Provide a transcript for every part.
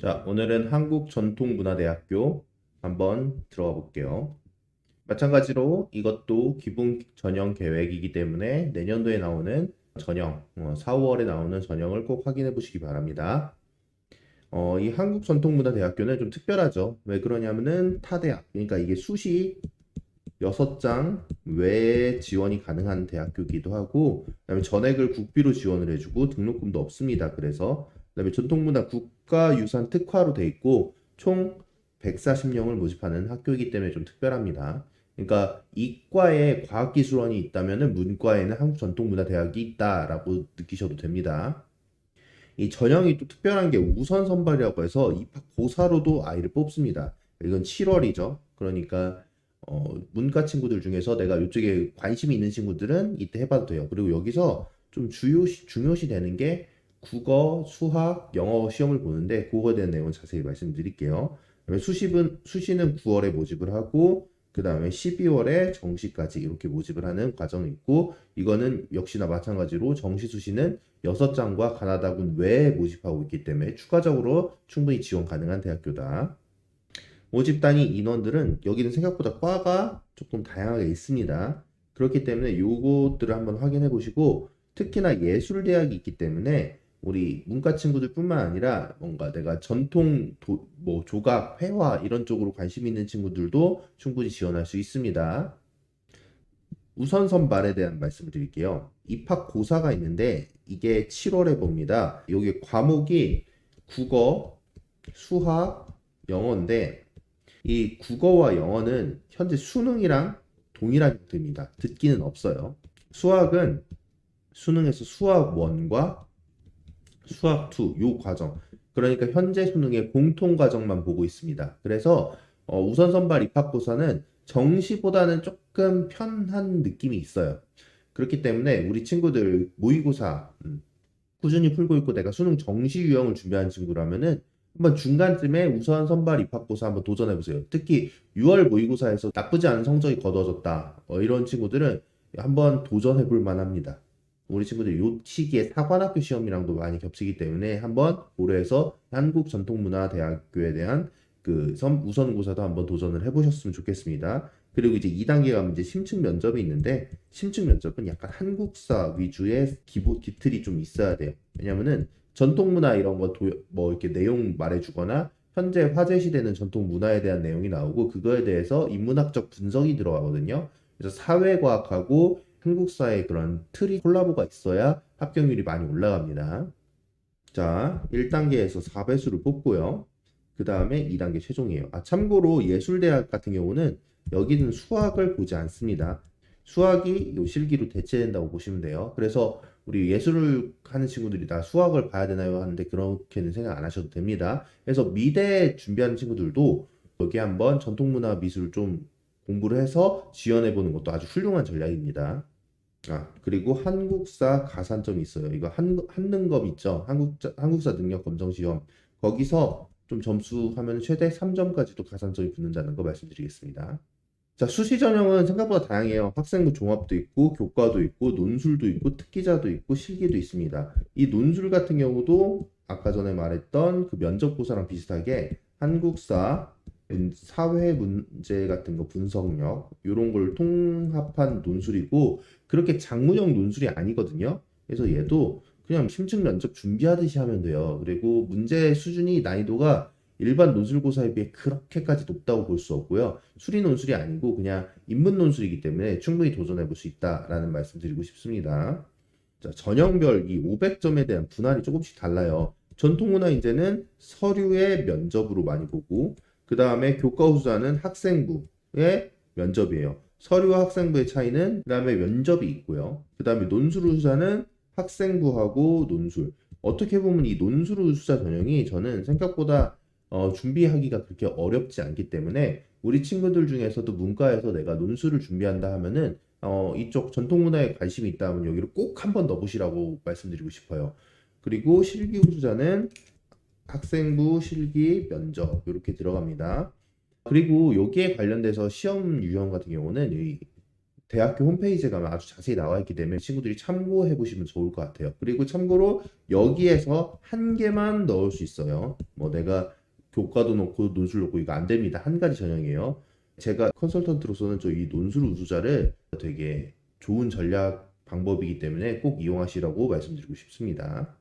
자, 오늘은 한국전통문화대학교 한번 들어가 볼게요. 마찬가지로 이것도 기본 전형 계획이기 때문에 내년도에 나오는 전형, 어, 4, 5월에 나오는 전형을 꼭 확인해 보시기 바랍니다. 어, 이 한국전통문화대학교는 좀 특별하죠. 왜 그러냐면은 타대학, 그러니까 이게 수시 6장 외에 지원이 가능한 대학교이기도 하고, 그다음에 전액을 국비로 지원을 해주고 등록금도 없습니다. 그래서 그다음에 전통문화 국가유산 특화로 돼 있고 총 140명을 모집하는 학교이기 때문에 좀 특별합니다. 그러니까 이과에 과학기술원이 있다면은 문과에는 한국전통문화대학이 있다라고 느끼셔도 됩니다. 이 전형이 또 특별한 게 우선 선발이라고 해서 입학 고사로도 아이를 뽑습니다. 이건 7월이죠. 그러니까 어, 문과 친구들 중에서 내가 이쪽에 관심이 있는 친구들은 이때 해봐도 돼요. 그리고 여기서 좀 주요시, 중요시 되는 게 국어, 수학, 영어 시험을 보는데 그거에 대한 내용을 자세히 말씀드릴게요. 그다음에 수시는 수시는 9월에 모집을 하고 그 다음에 12월에 정시까지 이렇게 모집을 하는 과정이 있고 이거는 역시나 마찬가지로 정시 수시는 6장과 가나다군 외에 모집하고 있기 때문에 추가적으로 충분히 지원 가능한 대학교다. 모집 단위 인원들은 여기는 생각보다 과가 조금 다양하게 있습니다. 그렇기 때문에 요것들을 한번 확인해 보시고 특히나 예술대학이 있기 때문에 우리 문과 친구들뿐만 아니라 뭔가 내가 전통 도, 뭐 조각, 회화 이런 쪽으로 관심 있는 친구들도 충분히 지원할 수 있습니다. 우선 선발에 대한 말씀을 드릴게요. 입학 고사가 있는데 이게 7월에 봅니다. 여기 과목이 국어, 수학, 영어인데 이 국어와 영어는 현재 수능이랑 동일한 형태입니다. 듣기는 없어요. 수학은 수능에서 수학 1과 수학 2, 요 과정. 그러니까 현재 수능의 공통 과정만 보고 있습니다. 그래서 어, 우선 선발 입학고사는 정시보다는 조금 편한 느낌이 있어요. 그렇기 때문에 우리 친구들 모의고사 음, 꾸준히 풀고 있고 내가 수능 정시 유형을 준비하는 친구라면은 한번 중간쯤에 우선 선발 입학고사 한번 도전해 보세요. 특히 6월 모의고사에서 나쁘지 않은 성적이 거둬졌다. 어, 이런 친구들은 한번 도전해 볼 만합니다. 우리 친구들 요 시기에 사관학교 시험이랑도 많이 겹치기 때문에 한번 고려해서 한국 전통문화대학교에 대한 그 우선고사도 한번 도전을 해보셨으면 좋겠습니다. 그리고 이제 2단계 가면 이제 심층 면접이 있는데 심층 면접은 약간 한국사 위주의 기본 기틀이 좀 있어야 돼요. 왜냐면은 전통문화 이런 거 뭐 이렇게 내용 말해주거나 현재 화제시되는 전통 문화에 대한 내용이 나오고 그거에 대해서 인문학적 분석이 들어가거든요. 그래서 사회과학하고 한국사의 그런 틀이 콜라보가 있어야 합격률이 많이 올라갑니다. 자, 1단계에서 4배수를 뽑고요. 그 다음에 2단계 최종이에요. 아, 참고로 예술대학 같은 경우는 여기는 수학을 보지 않습니다. 수학이 요 실기로 대체된다고 보시면 돼요. 그래서 우리 예술을 하는 친구들이 다 수학을 봐야 되나요? 하는데 그렇게는 생각 안 하셔도 됩니다. 그래서 미대 준비하는 친구들도 여기 한번 전통문화 미술 좀 공부를 해서 지원해 보는 것도 아주 훌륭한 전략입니다. 아, 그리고 한국사 가산점이 있어요. 이거 한, 한능검 있죠? 한국, 한국사 능력 검정 시험. 거기서 좀 점수 하면 최대 3점까지도 가산점이 붙는다는 거 말씀드리겠습니다. 자, 수시 전형은 생각보다 다양해요. 학생부 종합도 있고, 교과도 있고, 논술도 있고, 특기자도 있고, 실기도 있습니다. 이 논술 같은 경우도 아까 전에 말했던 그 면접고사랑 비슷하게 한국사, 사회 문제 같은 거 분석력 이런 걸 통합한 논술이고 그렇게 작무형 논술이 아니거든요. 그래서 얘도 그냥 심층 면접 준비하듯이 하면 돼요. 그리고 문제 수준이 난이도가 일반 논술고사에 비해 그렇게까지 높다고 볼 수 없고요. 수리 논술이 아니고 그냥 인문 논술이기 때문에 충분히 도전해 볼 수 있다라는 말씀 드리고 싶습니다. 자, 전형별 이 500점에 대한 분할이 조금씩 달라요. 전통문화 이제는 서류의 면접으로 많이 보고 그 다음에 교과 후자는 학생부의 면접이에요. 서류와 학생부의 차이는 그 다음에 면접이 있고요. 그 다음에 논술 후자는 학생부하고 논술. 어떻게 보면 이 논술 후자 전형이 저는 생각보다 어, 준비하기가 그렇게 어렵지 않기 때문에 우리 친구들 중에서도 문과에서 내가 논술을 준비한다 하면은 어, 이쪽 전통문화에 관심이 있다면 여기를 꼭 한번 넣어보시라고 말씀드리고 싶어요. 그리고 실기 후자는 학생부, 실기, 면접 이렇게 들어갑니다. 그리고 여기에 관련돼서 시험 유형 같은 경우는 이 대학교 홈페이지에 가면 아주 자세히 나와 있기 때문에 친구들이 참고해 보시면 좋을 것 같아요. 그리고 참고로 여기에서 한 개만 넣을 수 있어요. 뭐 내가 교과도 넣고 논술 넣고 이거 안 됩니다. 한 가지 전형이에요. 제가 컨설턴트로서는 저 이 논술 우수자를 되게 좋은 전략 방법이기 때문에 꼭 이용하시라고 말씀드리고 싶습니다.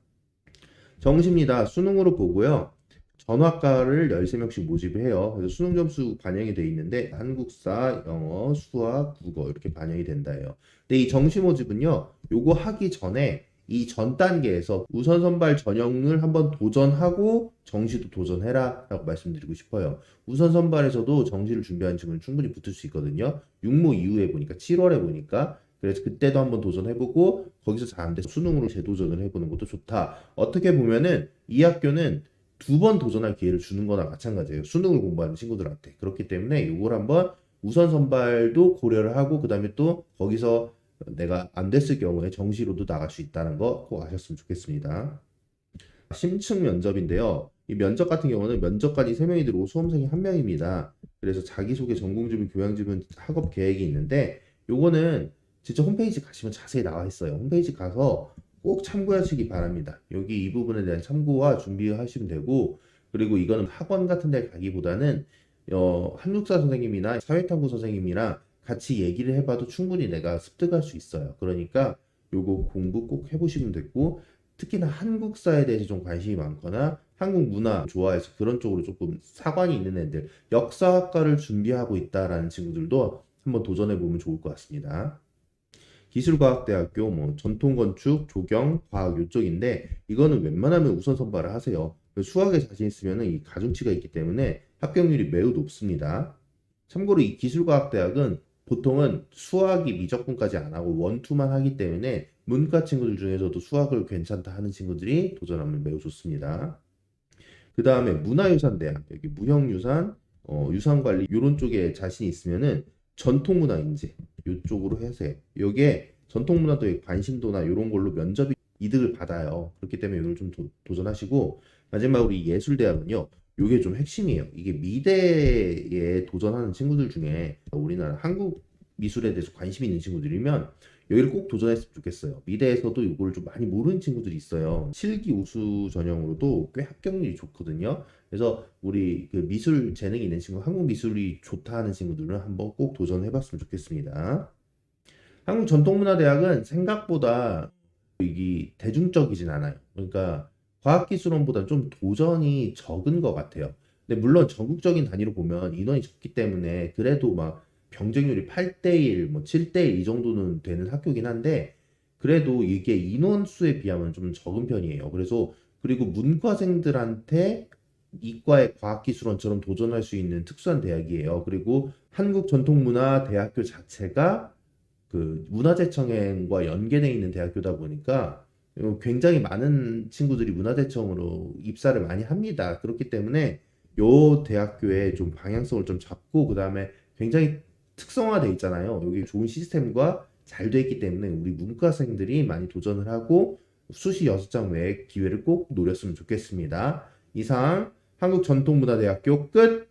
정시입니다. 수능으로 보고요. 전학과를 13명씩 모집을 해요. 그래서 수능 점수 반영이 돼 있는데 한국사, 영어, 수학, 국어 이렇게 반영이 된다예요. 근데 이 정시 모집은요. 요거 하기 전에 이 전 단계에서 우선 선발 전형을 한번 도전하고 정시도 도전해라 라고 말씀드리고 싶어요. 우선 선발에서도 정시를 준비하는 친구는 충분히 붙을 수 있거든요. 육모 이후에 보니까 7월에 보니까 그래서 그때도 한번 도전해보고 거기서 잘 안 돼서 수능으로 재도전을 해보는 것도 좋다. 어떻게 보면은 이 학교는 두 번 도전할 기회를 주는 거나 마찬가지예요. 수능을 공부하는 친구들한테. 그렇기 때문에 이걸 한번 우선 선발도 고려를 하고 그 다음에 또 거기서 내가 안 됐을 경우에 정시로도 나갈 수 있다는 거 꼭 아셨으면 좋겠습니다. 심층 면접인데요. 이 면접 같은 경우는 면접관이 3명이 들어오고 수험생이 1명입니다. 그래서 자기소개, 전공지문, 교양지문, 학업 계획이 있는데 요거는 진짜 홈페이지 가시면 자세히 나와 있어요. 홈페이지 가서 꼭 참고하시기 바랍니다. 여기 이 부분에 대한 참고와 준비하시면 되고 그리고 이거는 학원 같은 데 가기보다는 어, 한국사 선생님이나 사회탐구 선생님이랑 같이 얘기를 해봐도 충분히 내가 습득할 수 있어요. 그러니까 요거 공부 꼭 해보시면 됐고 특히나 한국사에 대해서 좀 관심이 많거나 한국 문화 좋아해서 그런 쪽으로 조금 사관이 있는 애들 역사학과를 준비하고 있다라는 친구들도 한번 도전해 보면 좋을 것 같습니다. 기술과학대학교 뭐 전통건축, 조경, 과학 요쪽인데 이거는 웬만하면 우선 선발을 하세요. 수학에 자신 있으면 이 가중치가 있기 때문에 합격률이 매우 높습니다. 참고로 이 기술과학대학은 보통은 수학이 미적분까지 안 하고 원투만 하기 때문에 문과 친구들 중에서도 수학을 괜찮다 하는 친구들이 도전하면 매우 좋습니다. 그 다음에 문화유산대학 여기 무형유산, 어, 유산관리 이런 쪽에 자신이 있으면은 전통문화인지 이쪽으로 해서 여기에 전통 문화도의 관심도나 이런 걸로 면접이 이득을 받아요. 그렇기 때문에 이걸 좀 도, 도전하시고 마지막으로 이 예술대학은요. 이게 좀 핵심이에요. 이게 미대에 도전하는 친구들 중에 우리나라 한국 미술에 대해서 관심 있는 친구들이면 여기를 꼭 도전했으면 좋겠어요. 미대에서도 이걸 좀 많이 모르는 친구들이 있어요. 실기 우수 전형으로도 꽤 합격률이 좋거든요. 그래서 우리 그 미술 재능이 있는 친구, 한국 미술이 좋다 하는 친구들은 한번 꼭 도전해 봤으면 좋겠습니다. 한국 전통문화대학은 생각보다 이게 대중적이진 않아요. 그러니까 과학기술원보다 좀 도전이 적은 것 같아요. 근데 물론 전국적인 단위로 보면 인원이 적기 때문에 그래도 막 경쟁률이 8대1, 뭐 7대1 이 정도는 되는 학교긴 한데 그래도 이게 인원수에 비하면 좀 적은 편이에요. 그래서 그리고 문과생들한테 이과의 과학기술원처럼 도전할 수 있는 특수한 대학이에요. 그리고 한국 전통문화 대학교 자체가 그 문화재청과 연계되어 있는 대학교다 보니까 굉장히 많은 친구들이 문화재청으로 입사를 많이 합니다. 그렇기 때문에 요 대학교에 좀 방향성을 좀 잡고 그 다음에 굉장히 특성화돼 있잖아요. 여기 좋은 시스템과 잘 돼 있기 때문에 우리 문과생들이 많이 도전을 하고 수시 6장 외에 기회를 꼭 노렸으면 좋겠습니다. 이상 한국전통문화대학교 끝!